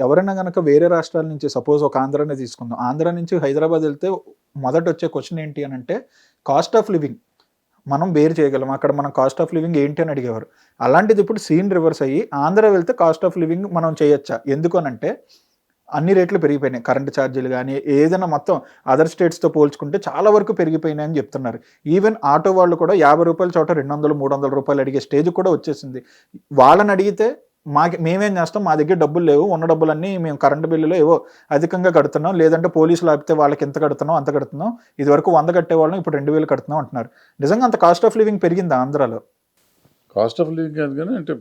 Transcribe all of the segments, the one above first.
ఎవరైనా కనుక వేరే రాష్ట్రాల నుంచి సపోజ్ ఒక ఆంధ్రానే తీసుకుందాం. ఆంధ్ర నుంచి హైదరాబాద్ వెళ్తే మొదట వచ్చే క్వశ్చన్ ఏంటి అని అంటే కాస్ట్ ఆఫ్ లివింగ్ మనం వేరు చేయగలం. అక్కడ మనం కాస్ట్ ఆఫ్ లివింగ్ ఏంటి అని అడిగేవారు. అలాంటిది ఇప్పుడు సీన్ రివర్స్ అయ్యి ఆంధ్ర వెళ్తే కాస్ట్ ఆఫ్ లివింగ్ మనం చేయొచ్చా? ఎందుకు అని అంటే అన్ని రేట్లు పెరిగిపోయినాయి. కరెంట్ ఛార్జీలు కానీ ఏదైనా మొత్తం అదర్ స్టేట్స్తో పోల్చుకుంటే చాలా వరకు పెరిగిపోయినాయి అని చెప్తున్నారు. ఈవెన్ ఆటో వాళ్ళు కూడా యాభై రూపాయల చోట రెండు వందలు మూడు వందల రూపాయలు అడిగే స్టేజ్ కూడా వచ్చేసింది. వాళ్ళని అడిగితే మాకి మేమేం చేస్తాం మా దగ్గర డబ్బులు లేవు ఉన్న డబ్బులన్నీ మేము కరెంటు బిల్లులో ఏవో అధికంగా కడుతున్నాం లేదంటే పోలీసులు ఆపితే వాళ్ళకి ఎంత కడుతున్నాం అంత కడుతున్నాం ఇది వరకు వంద కట్టేవాళ్ళం ఇప్పుడు రెండు వేలు కడుతున్నాం అంటున్నారు. నిజంగా అంత కాస్ట్ ఆఫ్ లివింగ్ పెరిగిందా ఆంధ్రాలో? కాస్ట్ ఆఫ్ లివింగ్ కాదు కానీ అంటే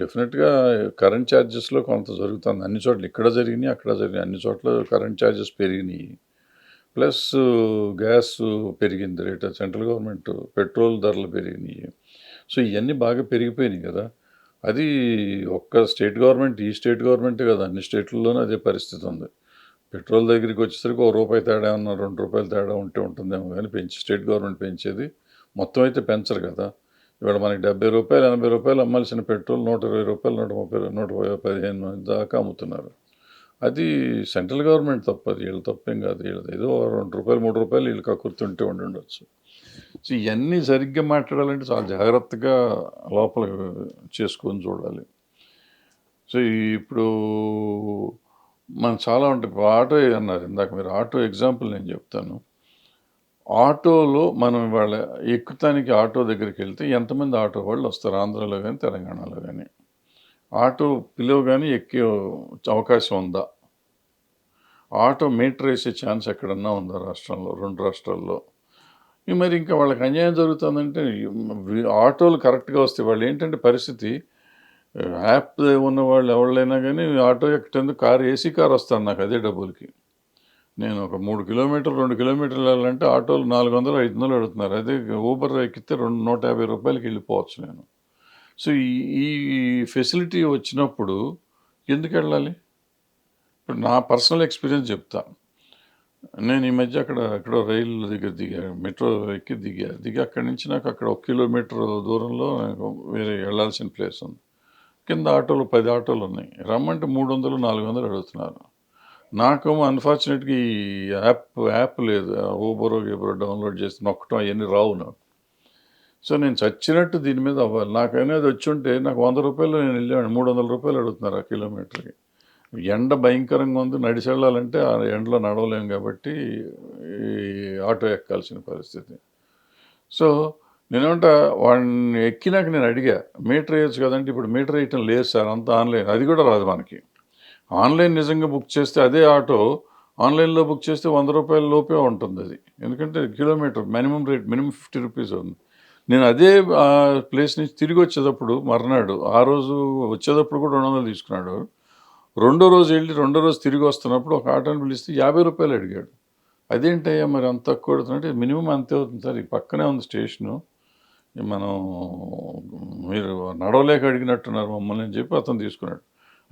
డెఫినెట్గా కరెంట్ ఛార్జెస్లో కొంత జరుగుతుంది. అన్ని చోట్ల ఇక్కడ జరిగినాయి అక్కడ జరిగినాయి. అన్ని చోట్ల కరెంట్ ఛార్జెస్ పెరిగినాయి. ప్లస్ గ్యాస్ పెరిగింది రేట్. సెంట్రల్ గవర్నమెంట్ పెట్రోల్ ధరలు పెరిగినాయి. సో ఇవన్నీ బాగా పెరిగిపోయినాయి కదా. అది ఒక్క స్టేట్ గవర్నమెంట్ ఈ స్టేట్ గవర్నమెంట్ కదా అన్ని స్టేట్లలోనూ అదే పరిస్థితి ఉంది. పెట్రోల్ దగ్గరికి వచ్చేసరికి ఒక రూపాయి తేడా ఉన్న రెండు రూపాయలు తేడా ఉంటే ఉంటుందేమో కానీ పెంచి స్టేట్ గవర్నమెంట్ పెంచేది మొత్తం అయితే పెంచరు కదా. ఇవాళ మనకి డెబ్బై రూపాయలు ఎనభై రూపాయలు అమ్మాల్సిన పెట్రోల్ నూట ఇరవై రూపాయలు నూట ముప్పై నూట పదిహేను దాకా అమ్ముతున్నారు. అది సెంట్రల్ గవర్నమెంట్ తప్పది వీళ్ళు తప్పేం కాదు వీళ్ళది ఏదో రెండు రూపాయలు మూడు రూపాయలు వీళ్ళు కక్కుర్తుంటే ఉండి ఉండొచ్చు. సో ఇవన్నీ సరిగ్గా మాట్లాడాలంటే చాలా జాగ్రత్తగా లోపల చేసుకొని చూడాలి. సో ఇప్పుడు మనం చాలా ఉంటాయి. ఆటో అన్నారు ఇందాక మీరు. ఆటో ఎగ్జాంపుల్ నేను చెప్తాను. ఆటోలో మనం వాళ్ళ ఎక్కుతానికి ఆటో దగ్గరికి వెళ్తే ఎంతమంది ఆటో వాళ్ళు వస్తారు? ఆంధ్రాలో కానీ తెలంగాణలో కానీ ఆటో పిలువ కానీ ఎక్కే అవకాశం ఉందా? ఆటో మీటర్ వేసే ఛాన్స్ ఎక్కడన్నా ఉందా రాష్ట్రంలో? రెండు రాష్ట్రాల్లో. మరి ఇంకా వాళ్ళకి అన్యాయం జరుగుతుందంటే ఆటోలు కరెక్ట్గా వస్తే వాళ్ళు ఏంటంటే పరిస్థితి యాప్ ఉన్న వాళ్ళు ఎవరైనా కానీ ఆటో ఎక్కటేందుకు కారు ఏసీ కార్ వస్తాను నాకు అదే డబ్బులకి. నేను ఒక మూడు కిలోమీటర్లు రెండు కిలోమీటర్లు వెళ్ళాలంటే ఆటోలు నాలుగు వందలు ఐదు వందలు అడుగుతున్నారు. అదే ఊబర్ ఎక్కితే రెండు నూట యాభై రూపాయలకి వెళ్ళిపోవచ్చు నేను. సో ఈ ఈ ఫెసిలిటీ వచ్చినప్పుడు ఎందుకు వెళ్ళాలి? ఇప్పుడు నా పర్సనల్ ఎక్స్పీరియన్స్ చెప్తాను నేను ఈ మధ్య అక్కడ ఎక్కడో రైలు దగ్గర దిగా మెట్రో ఎక్కి దిగా దిగి అక్కడి నుంచి నాకు అక్కడ ఒక కిలోమీటర్ దూరంలో నాకు వేరే వెళ్ళాల్సిన ప్లేస్ ఉంది. కింద ఆటోలు పది ఆటోలు ఉన్నాయి. రమ్మంటే మూడు వందలు నాలుగు వందలు అడుగుతున్నారు. నాకేమో అన్ఫార్చునేట్గా ఈ యాప్ యాప్ లేదు. ఊబరో గీబరో డౌన్లోడ్ చేసి నొక్కటం అవన్నీ రావు నాకు. సో నేను చచ్చినట్టు దీని మీద అవ్వాలి. నాకైనా అది వచ్చి ఉంటే నాకు వంద రూపాయలు నేను వెళ్ళాను మూడు వందల రూపాయలు అడుగుతున్నారు ఆ కిలోమీటర్కి. ఎండ భయంకరంగా ఉంది. నడిచి వెళ్ళాలంటే ఆ ఎండలో నడవలేము కాబట్టి ఈ ఆటో ఎక్కాల్సిన పరిస్థితి. సో నేనేమంటా వాడిని ఎక్కినాక నేను అడిగా మీటర్ వేయచ్చు కదంటే ఇప్పుడు మీటర్ వేయటం లేదు సార్ అంతా ఆన్లైన్. అది కూడా రాదు మనకి. ఆన్లైన్ నిజంగా బుక్ చేస్తే అదే ఆటో ఆన్లైన్లో బుక్ చేస్తే వంద రూపాయల లోపే ఉంటుంది అది. ఎందుకంటే kilometre minimum rate minimum fifty rupees ఉంది నేను అదే ఆ ప్లేస్ నుంచి తిరిగి వచ్చేటప్పుడు మర్నాడు ఆ రోజు వచ్చేటప్పుడు కూడా రెండు వందలు తీసుకున్నాడు. రెండో రోజు వెళ్ళి రెండో రోజు తిరిగి వస్తున్నప్పుడు ఒక ఆటోని పిలిస్తే యాభై రూపాయలు అడిగాడు. అదేంటయ్యా మరి అంత తక్కువ అడుగుతుంటే మినిమం అంతే అవుతుంది సార్ ఈ పక్కనే ఉంది స్టేషను. మనం మీరు నడవలేక అడిగినట్టున్నారు మమ్మల్ని అని చెప్పి అతను తీసుకున్నాడు.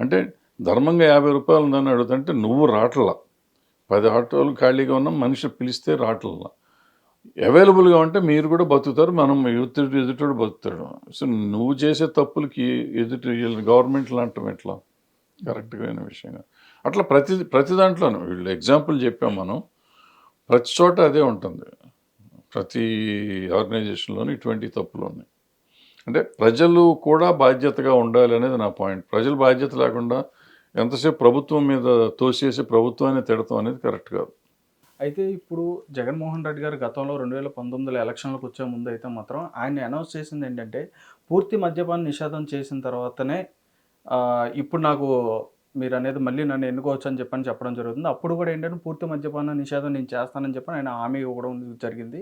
అంటే ధర్మంగా యాభై రూపాయలు ఉందని అడుగుతుంటే నువ్వు రాట్లా. పది ఆటోలు ఖాళీగా ఉన్నాం మనిషి పిలిస్తే రాట్లా. అవైలబుల్గా ఉంటే మీరు కూడా బతుకుతారు మనం ఎదుటి ఎదుటోడు బతుకుతాడు. సో నువ్వు చేసే తప్పులకి ఎదుటి గవర్నమెంట్లు అంటాం ఎట్లా కరెక్ట్గా అయిన విషయంగా అట్లా ప్రతి ప్రతి దాంట్లోనూ వీళ్ళు ఎగ్జాంపుల్ చెప్పాం మనం. ప్రతి చోట అదే ఉంటుంది. ప్రతి ఆర్గనైజేషన్లోనూ ఇటువంటి తప్పులు ఉన్నాయి. అంటే ప్రజలు కూడా బాధ్యతగా ఉండాలి అనేది నా పాయింట్. ప్రజలు బాధ్యత లేకుండా ఎంతసేపు ప్రభుత్వం మీద తోసేసి ప్రభుత్వాన్ని తిడతాం అనేది కరెక్ట్ కాదు. అయితే ఇప్పుడు జగన్మోహన్ రెడ్డి గారు గతంలో రెండు వేల పంతొమ్మిదిలో ఎలక్షన్లకు వచ్చే ముందు అయితే మాత్రం ఆయన అనౌన్స్ చేసింది ఏంటంటే పూర్తి మద్యపాన నిషేధం చేసిన తర్వాతనే ఇప్పుడు నాకు మీరు అనేది మళ్ళీ నన్ను ఎన్నుకోవచ్చు అని చెప్పని చెప్పడం జరుగుతుంది. అప్పుడు కూడా ఏంటంటే పూర్తి మద్యపాన నిషేధం నేను చేస్తానని చెప్పని ఆయన హామీ ఇవ్వడం జరిగింది.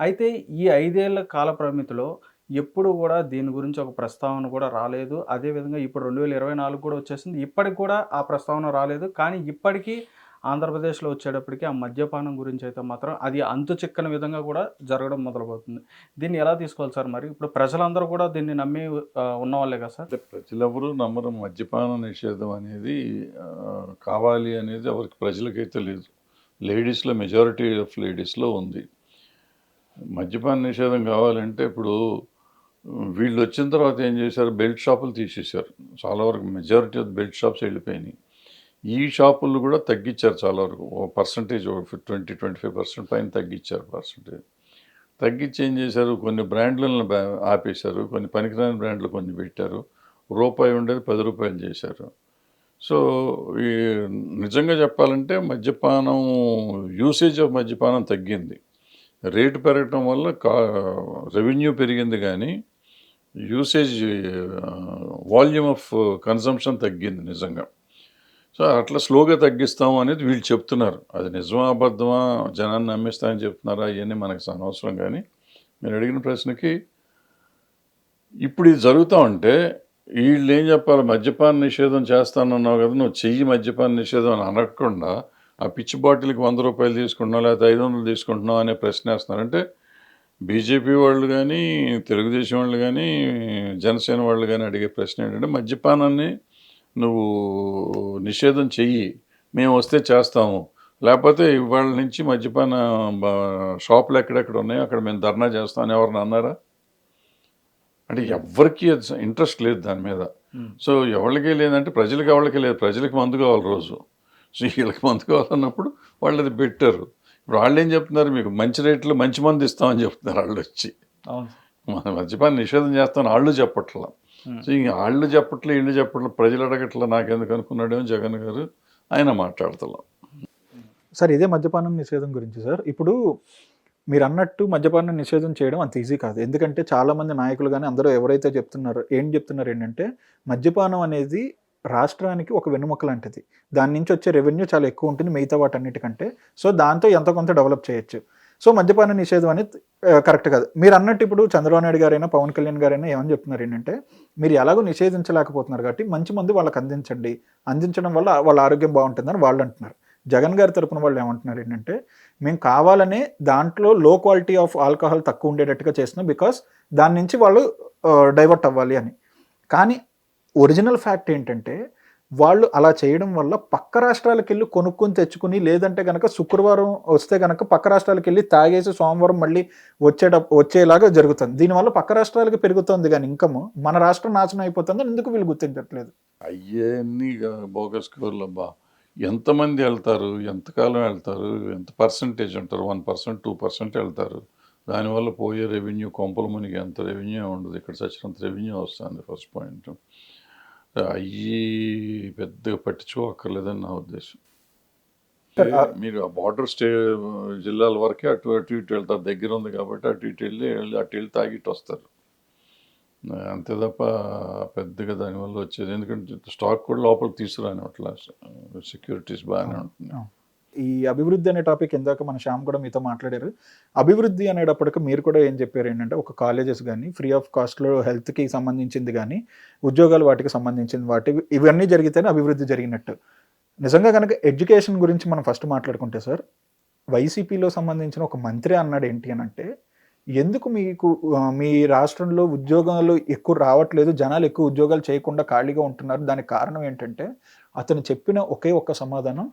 అయితే ఈ ఐదేళ్ళ కాల పరిమితిలో ఎప్పుడు కూడా దీని గురించి ఒక ప్రస్తావన కూడా రాలేదు. అదేవిధంగా ఇప్పుడు రెండు వేల ఇరవై నాలుగు కూడా వచ్చేసింది. ఇప్పటికి కూడా ఆ ప్రస్తావన రాలేదు. కానీ ఇప్పటికీ ఆంధ్రప్రదేశ్లో వచ్చేటప్పటికి ఆ మద్యపానం గురించి అయితే మాత్రం అది అంతు చిక్కని విధంగా కూడా జరగడం మొదలవుతుంది దీన్ని ఎలా తీసుకోవాలి సార్ మరి? ఇప్పుడు ప్రజలందరూ కూడా దీన్ని నమ్మి ఉన్నవాళ్ళే కదా సార్? ప్రజలెవరూ నమ్మరు. మద్యపాన నిషేధం అనేది కావాలి అనేది ఎవరికి ప్రజలకైతే లేదు. లేడీస్లో మెజారిటీ ఆఫ్ లేడీస్లో ఉంది. మద్యపాన నిషేధం కావాలంటే ఇప్పుడు వీళ్ళు వచ్చిన తర్వాత ఏం చేశారు? బెల్ట్ షాపులు తీసేశారు. చాలా వరకు మెజారిటీ ఆఫ్ బెల్ట్ షాప్స్ వెళ్ళిపోయినాయి. ఈ షాపులు కూడా తగ్గించారు చాలా వరకు. ఓ percentage twenty twenty five percent పైన తగ్గించారు పర్సంటేజ్. తగ్గించి ఏం చేశారు? కొన్ని బ్రాండ్లను బ్యా- ఆపేశారు. కొన్ని పనికిరాని బ్రాండ్లు కొన్ని పెట్టారు. రూపాయి ఉండేది పది రూపాయలు చేశారు. సో ఈ నిజంగా చెప్పాలంటే మద్యపానం యూసేజ్ ఆఫ్ మద్యపానం తగ్గింది. రేటు పెరగటం వల్ల కా రెవెన్యూ పెరిగింది కానీ యూసేజ్ వాల్యూమ్ ఆఫ్ కన్సంప్షన్ తగ్గింది నిజంగా. సో అట్లా స్లోగా తగ్గిస్తాం అనేది వీళ్ళు చెప్తున్నారు. అది నిజమా అబద్ధమా జనాన్ని నమ్మిస్తామని చెప్తున్నారా అవన్నీ మనకు అనవసరం కానీ మీరు అడిగిన ప్రశ్నకి ఇప్పుడు ఇది జరుగుతూ ఉంటే వీళ్ళు ఏం చెప్పాలి? మద్యపాన నిషేధం చేస్తానన్నావు కదా నువ్వు చెయ్యి మద్యపాన నిషేధం అని అనకుండా ఆ పిచ్చి బాటిల్కి వంద రూపాయలు తీసుకుంటున్నావు లేకపోతే ఐదు వందలు తీసుకుంటున్నావు అనే ప్రశ్న వేస్తున్నారంటే బీజేపీ వాళ్ళు కానీ తెలుగుదేశం వాళ్ళు కానీ జనసేన వాళ్ళు కానీ అడిగే ప్రశ్న ఏంటంటే మద్యపానాన్ని నువ్వు నిషేధం చెయ్యి మేము వస్తే చేస్తాము. లేకపోతే ఇవాళ నుంచి మద్యపాన షాపులు ఎక్కడెక్కడ ఉన్నాయో అక్కడ మేము ధర్నా చేస్తాం అని ఎవరిని అన్నారా? అంటే ఎవరికి ఇంట్రెస్ట్ లేదు దాని మీద. సో ఎవరికి లేదంటే ప్రజలకు ఎవరికి లేదు. ప్రజలకు మందు కావాలి రోజు. సో వీళ్ళకి మందు కావాలన్నప్పుడు వాళ్ళు అది పెట్టారు ఇప్పుడు వాళ్ళు ఏం చెప్తున్నారు? మీకు మంచి రేట్లు మంచి మందు ఇస్తామని చెప్తున్నారు వాళ్ళు వచ్చి. మన మద్యపాన నిషేధం చేస్తామని వాళ్ళు చెప్పట్లా. సో ఇంక వాళ్ళు చెప్పట్లే వీళ్ళు చెప్పట్లే ప్రజలు అడగట్లా నాకెందుకు అనుకున్నాడేమో జగన్ గారు ఆయన మాట్లాడుతున్నాం. సార్ ఇదే మద్యపానం నిషేధం గురించి సార్. ఇప్పుడు మీరు అన్నట్టు మద్యపానం నిషేధం చేయడం అంత ఈజీ కాదు. ఎందుకంటే చాలా మంది నాయకులు కానీ అందరూ ఎవరైతే చెప్తున్నారో ఏం చెప్తున్నారు ఏంటంటే మద్యపానం అనేది రాష్ట్రానికి ఒక వెన్నుముక లాంటిది. దాని నుంచి వచ్చే రెవెన్యూ చాలా ఎక్కువ ఉంటుంది మిగతా వాటన్నిటికంటే. సో దాంతో ఎంత కొంత డెవలప్ చేయొచ్చు. సో మద్యపాన నిషేధం అనేది కరెక్ట్ కాదు. మీరు అన్నట్టు ఇప్పుడు చంద్రబాబు నాయుడు గారైనా పవన్ కళ్యాణ్ గారైనా ఏమని చెప్తున్నారు ఏంటంటే మీరు ఎలాగో నిషేధించలేకపోతున్నారు కాబట్టి మంచి మందు వాళ్ళకి అందించండి. అందించడం వల్ల వాళ్ళ ఆరోగ్యం బాగుంటుందని వాళ్ళు అంటున్నారు. జగన్ గారి తరపున వాళ్ళు ఏమంటున్నారు ఏంటంటే మేము కావాలనే దాంట్లో లో క్వాలిటీ ఆఫ్ ఆల్కహాల్ తక్కువ ఉండేటట్టుగా చేస్తున్నాం బికాస్ దాని నుంచి వాళ్ళు డైవర్ట్ అవ్వాలి అని. కానీ ఒరిజినల్ ఫ్యాక్ట్ ఏంటంటే వాళ్ళు అలా చేయడం వల్ల పక్క రాష్ట్రాలకు వెళ్ళి కొనుక్కొని తెచ్చుకుని లేదంటే కనుక శుక్రవారం వస్తే కనుక పక్క రాష్ట్రాలకు వెళ్ళి తాగేసి సోమవారం మళ్ళీ వచ్చేట వచ్చేలాగా జరుగుతుంది. దీనివల్ల పక్క రాష్ట్రాలకు పెరుగుతుంది కానీ ఇన్కమ్ మన రాష్ట్రం నాశనం అయిపోతుంది ఎందుకు వీళ్ళు గుర్తించట్లేదు? అయ్యన్నీ బోగస్ కవర్లు అబ్బా! ఎంతమంది వెళ్తారు? ఎంతకాలం వెళ్తారు? ఎంత పర్సంటేజ్ ఉంటారు వన్ పర్సెంట్ టూ పర్సెంట్ వెళ్తారు? దానివల్ల పోయే రెవెన్యూ కొంపల మునిగి ఎంత రెవెన్యూ ఉండదు ఇక్కడ చచ్చినంత రెవెన్యూ వస్తుంది ఫస్ట్ పాయింట్. అయ్యి పెద్దగా పట్టించుకోక్కర్లేదని నా ఉద్దేశం. మీరు ఆ బార్డర్ స్టే జిల్లాల వరకే అటు అటు ఇటు వెళ్తారు. దగ్గర ఉంది కాబట్టి అటు ఇటు వెళ్ళి వెళ్ళి అటు వెళ్ళి తాగిట్టు వస్తారు. అంతే తప్ప పెద్దగా దానివల్ల వచ్చేది ఎందుకంటే స్టాక్ కూడా లోపలికి తీసుకురాని అట్లా సెక్యూరిటీస్ బాగానే ఉంటుంది ఈ అభివృద్ధి అనే టాపిక్ ఇందాక మన శ్యామ్ కూడా మీతో మాట్లాడారు. అభివృద్ధి అనేటప్పటికి మీరు కూడా ఏం చెప్పారు ఏంటంటే ఒక కాలేజెస్ కానీ ఫ్రీ ఆఫ్ కాస్ట్లో హెల్త్కి సంబంధించింది కానీ ఉద్యోగాలు వాటికి సంబంధించింది వాటి ఇవన్నీ జరిగితేనే అభివృద్ధి జరిగినట్టు. నిజంగా కనుక ఎడ్యుకేషన్ గురించి మనం ఫస్ట్ మాట్లాడుకుంటే సార్ వైసీపీలో సంబంధించిన ఒక మంత్రి అన్నాడు ఏంటి అని అంటే ఎందుకు మీకు మీ రాష్ట్రంలో ఉద్యోగాలు ఎక్కువ రావట్లేదు జనాలు ఎక్కువ ఉద్యోగాలు చేయకుండా ఖాళీగా ఉంటున్నారు దానికి కారణం ఏంటంటే అతను చెప్పిన ఒకే ఒక్క సమాధానం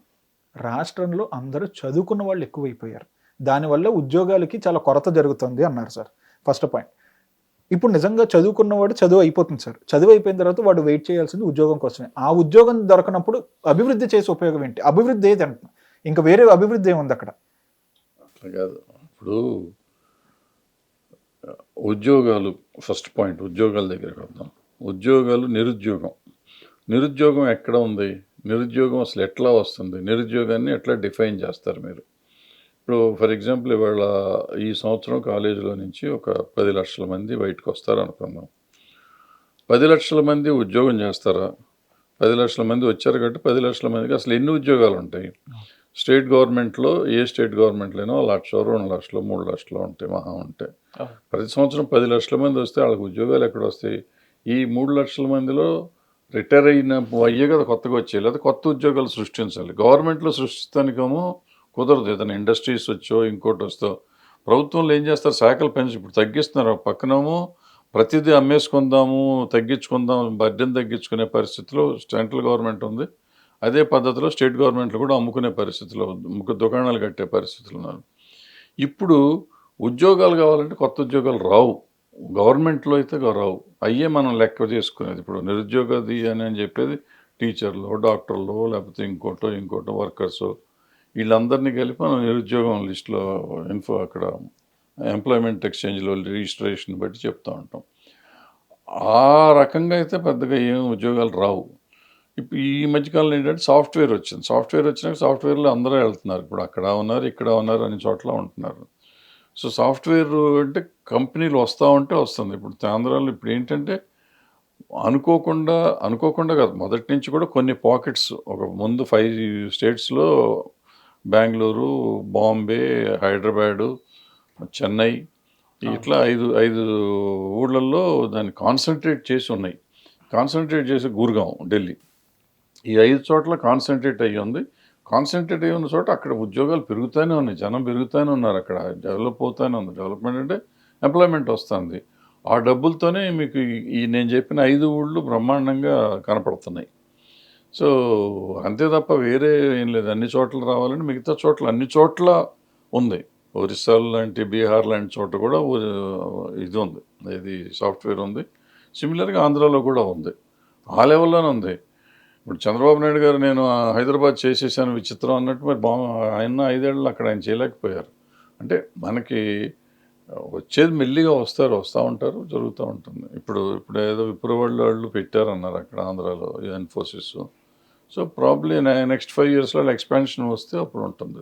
రాష్ట్రంలో అందరూ చదువుకున్న వాళ్ళు ఎక్కువైపోయారు. దానివల్ల ఉద్యోగాలకి చాలా కొరత జరుగుతుంది అన్నారు సార్. ఫస్ట్ పాయింట్ ఇప్పుడు నిజంగా చదువుకున్నవాడు చదువు అయిపోతుంది సార్. చదువు అయిపోయిన తర్వాత వాడు వెయిట్ చేయాల్సింది ఉద్యోగం కోసమే. ఆ ఉద్యోగం దొరకనప్పుడు అభివృద్ధి చేసే ఉపయోగం ఏంటి? అభివృద్ధి ఏది అంటున్నా? ఇంకా వేరే అభివృద్ధి ఏముంది అక్కడ? అట్లా కాదు. ఇప్పుడు ఉద్యోగాలు ఫస్ట్ పాయింట్ ఉద్యోగాల దగ్గరికి వద్దాం. ఉద్యోగాలు నిరుద్యోగం. నిరుద్యోగం ఎక్కడ ఉంది? నిరుద్యోగం అసలు ఎట్లా వస్తుంది? నిరుద్యోగాన్ని ఎట్లా డిఫైన్ చేస్తారు మీరు? ఇప్పుడు ఫర్ ఎగ్జాంపుల్ ఇవాళ ఈ సంవత్సరం కాలేజీలో నుంచి ఒక పది లక్షల మంది బయటకు వస్తారు అనుకుందాం పది లక్షల మంది ఉద్యోగం చేస్తారా? పది లక్షల మంది వచ్చారు కాబట్టి పది లక్షల మందికి అసలు ఎన్ని ఉద్యోగాలు ఉంటాయి? స్టేట్ గవర్నమెంట్లో ఏ స్టేట్ గవర్నమెంట్లోనో లక్ష రెండు లక్షలు మూడు లక్షలు ఉంటాయి మహా ఉంటాయి. ప్రతి సంవత్సరం పది లక్షల మంది వస్తే వాళ్ళకి ఉద్యోగాలు ఎక్కడ వస్తాయి? ఈ మూడు లక్షల మందిలో రిటైర్ అయిన అయ్యే కదా కొత్తగా వచ్చాయి లేదా కొత్త ఉద్యోగాలు సృష్టించాలి. గవర్నమెంట్లో సృష్టిస్తానికేమో కుదరదు. ఏదైనా ఇండస్ట్రీస్ వచ్చో ఇంకోటి వస్తో. ప్రభుత్వంలో ఏం చేస్తారు? శాఖలు పెంచి ఇప్పుడు తగ్గిస్తున్నారు. ఒక పక్కనేమో ప్రతిదీ అమ్మేసుకుందాము తగ్గించుకుందాం బడ్డెన్ తగ్గించుకునే పరిస్థితిలో సెంట్రల్ గవర్నమెంట్ ఉంది. అదే పద్ధతిలో స్టేట్ గవర్నమెంట్లు కూడా అమ్ముకునే పరిస్థితిలో ముఖ్య దుకాణాలు కట్టే పరిస్థితులు ఉన్నారు. ఇప్పుడు ఉద్యోగాలు కావాలంటే కొత్త ఉద్యోగాలు రావు. గవర్నమెంట్లో అయితే రావు అయ్యే మనం లెక్క చేసుకునేది. ఇప్పుడు నిరుద్యోగది అని అని చెప్పేది టీచర్లు డాక్టర్లు లేకపోతే ఇంకోటో ఇంకోటో వర్కర్స్. వీళ్ళందరినీ కలిపి మనం నిరుద్యోగం లిస్టులో ఇన్ఫో అక్కడ ఎంప్లాయ్మెంట్ ఎక్స్చేంజ్లో రిజిస్ట్రేషన్ బట్టి చెప్తూ ఉంటాం. ఆ రకంగా అయితే పెద్దగా ఏం ఉద్యోగాలు రావు. ఇప్పుడు ఈ మధ్యకాలంలో ఏంటంటే సాఫ్ట్వేర్ వచ్చింది. సాఫ్ట్వేర్ వచ్చినాక సాఫ్ట్వేర్లో అందరూ వెళ్తున్నారు. ఇప్పుడు అక్కడ ఉన్నారు ఇక్కడ ఉన్నారు అనే చోట్ల ఉంటున్నారు. సో సాఫ్ట్వేర్ అంటే కంపెనీలు వస్తూ ఉంటే వస్తుంది. ఇప్పుడు ఆంధ్రాలో ఇప్పుడు ఏంటంటే అనుకోకుండా అనుకోకుండా కాదు మొదటి నుంచి కూడా కొన్ని పాకెట్స్ ఒక ముందు ఫైవ్ స్టేట్స్లో బెంగళూరు బాంబే హైదరాబాదు చెన్నై ఇట్లా ఐదు ఐదు ఊళ్ళల్లో దాన్ని కాన్సన్ట్రేట్ చేసి ఉన్నాయి. కాన్సన్ట్రేట్ చేసి గుర్గాం ఢిల్లీ. ఈ ఐదు చోట్ల కాన్సన్ట్రేట్ అయ్యి ఉంది. కాన్సన్ట్రేట్ అయ్యి ఉన్న చోట అక్కడ ఉద్యోగాలు పెరుగుతూనే ఉన్నాయి జనం పెరుగుతూనే ఉన్నారు అక్కడ డెవలప్ అవుతూనే ఉంది. డెవలప్మెంట్ అంటే ఎంప్లాయ్మెంట్ వస్తుంది. ఆ డబ్బులతోనే మీకు ఈ- నేను చెప్పిన ఐదు ఊళ్ళు బ్రహ్మాండంగా కనపడుతున్నాయి. సో అంతే తప్ప వేరే ఏం లేదు. అన్ని చోట్ల రావాలని మిగతా చోట్ల అన్ని చోట్ల ఉంది. ఒరిస్సా లాంటి బీహార్ లాంటి చోట కూడా ఇది ఉంది. ఇది సాఫ్ట్వేర్ ఉంది. సిమిలర్గా ఆంధ్రాలో కూడా ఉంది. ఆ లెవెల్లోనే ఉంది. ఇప్పుడు చంద్రబాబు నాయుడు గారు నేను హైదరాబాద్ చేసేసాను విచిత్రం అన్నట్టు మరి బా ఆయన ఐదేళ్ళు అక్కడ ఆయన చేయలేకపోయారు. అంటే మనకి వచ్చేది మెల్లిగా వస్తారు వస్తూ ఉంటారు జరుగుతూ ఉంటుంది. ఇప్పుడు ఇప్పుడు ఏదో విప్రవాళ్ళు వాళ్ళు పెట్టారన్నారు అక్కడ ఆంధ్రాలో Infosys so probably next five ఇయర్స్లో ఎక్స్పాన్షన్ వస్తే అప్పుడు ఉంటుంది.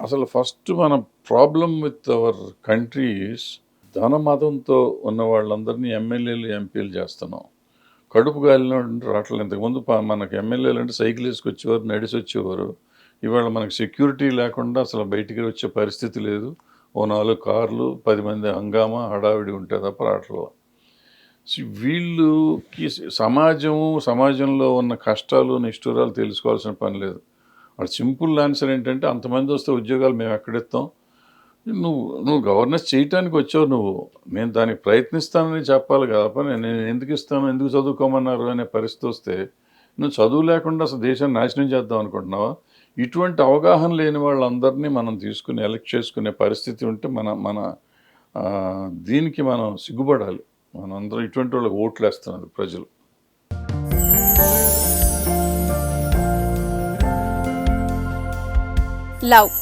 అసలు ఫస్ట్ మన ప్రాబ్లం విత్ అవర్ కంట్రీస్ ధన మతంతో ఉన్న వాళ్ళందరినీ ఎమ్మెల్యేలు ఎంపీలు చేస్తున్నాం. కడుపు గాలిలో రావట్లేదు. ఇంతకుముందు మనకు ఎమ్మెల్యేలు అంటే సైకిల్ వేసుకొచ్చేవారు నడిచి వచ్చేవారు. ఇవాళ మనకి సెక్యూరిటీ లేకుండా అసలు బయటికి వచ్చే పరిస్థితి లేదు. ఓ నాలుగు కార్లు పది మంది హంగామా హడావిడి ఉంటే తప్ప రావట్లేదు. వీళ్ళుకి సమాజము సమాజం సమాజంలో ఉన్న కష్టాలు నిష్ఠురాలు తెలుసుకోవాల్సిన పని లేదు. వాడు సింపుల్ ఆన్సర్ ఏంటంటే అంతమంది వస్తే ఉద్యోగాలు మేము ఎక్కడిస్తాం? నువ్వు నువ్వు గవర్నెన్స్ చేయటానికి వచ్చావు నువ్వు. నేను దానికి ప్రయత్నిస్తానని చెప్పాలి కదా నేను ఎందుకు ఇస్తాను ఎందుకు చదువుకోమన్నారు అనే పరిస్థితి వస్తే నువ్వు చదువు లేకుండా అసలు దేశాన్ని నాశనం చేద్దాం అనుకుంటున్నావా? ఇటువంటి అవగాహన లేని వాళ్ళందరినీ మనం తీసుకుని ఎలక్ట్ చేసుకునే పరిస్థితి ఉంటే మన మన దీనికి మనం సిగ్గుపడాలి. మనందరం ఇటువంటి వాళ్ళకి ఓట్లు వేస్తున్నారు ప్రజలు. లవ్.